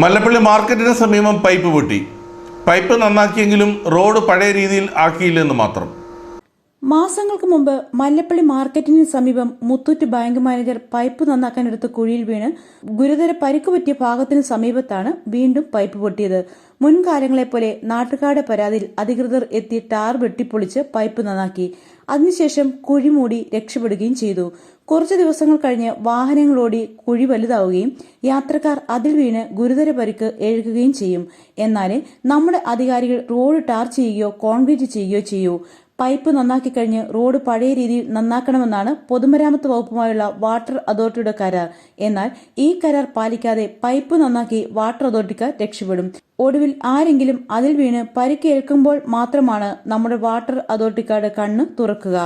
മല്ലപ്പള്ളി മാർക്കറ്റിന് സമീപം പൈപ്പ് പൊട്ടി. Pipe നന്നാക്കിയെങ്കിലും road പഴയ രീതിയിൽ ആക്കിയില്ലെന്ന് മാത്രം. മാസങ്ങൾക്ക് മുമ്പ് മല്ലപ്പള്ളി മാർക്കറ്റിന് സമീപം മുത്തൂറ്റ് ബാങ്ക് മാനേജർ പൈപ്പ് നന്നാക്കാൻ എടുത്ത കുഴിയിൽ വീണ് ഗുരുതര പരിക്ക് പറ്റിയ ഭാഗത്തിന് സമീപത്താണ് വീണ്ടും പൈപ്പ് പൊട്ടിയത്. മുൻകാലങ്ങളെപ്പോലെ നാട്ടുകാരുടെ പരാതിയിൽ അധികൃതർ എത്തി ടാർ വെട്ടിപ്പൊളിച്ച് പൈപ്പ് നന്നാക്കി. അതിനുശേഷം കുഴി മൂടി രക്ഷപ്പെടുകയും ചെയ്തു. കുറച്ചു ദിവസങ്ങൾ കഴിഞ്ഞ് വാഹനങ്ങളോടി കുഴി വലുതാവുകയും യാത്രക്കാർ അതിൽ വീണ് ഗുരുതര പരിക്ക് ഏൽക്കുകയും ചെയ്യും. എന്നാലേ നമ്മുടെ അധികാരികൾ റോഡ് ടാർ ചെയ്യുകയോ കോൺക്രീറ്റ് ചെയ്യുകയോ ചെയ്യൂ. പൈപ്പ് നന്നാക്കി കഴിഞ്ഞ് റോഡ് പഴയ രീതിയിൽ നന്നാക്കണമെന്നാണ് പൊതുമരാമത്ത് വകുപ്പുമായുള്ള വാട്ടർ അതോറിറ്റിയുടെ കരാർ. എന്നാൽ ഈ കരാർ പാലിക്കാതെ പൈപ്പ് നന്നാക്കി വാട്ടർ അതോറിറ്റിക്കാർ രക്ഷപ്പെടും. ഒടുവിൽ ആരെങ്കിലും അതിൽ വീണ് പരിക്കേൽക്കുമ്പോൾ മാത്രമാണ് നമ്മുടെ വാട്ടർ അതോറിറ്റിക്കാരുടെ കണ്ണ് തുറക്കുക.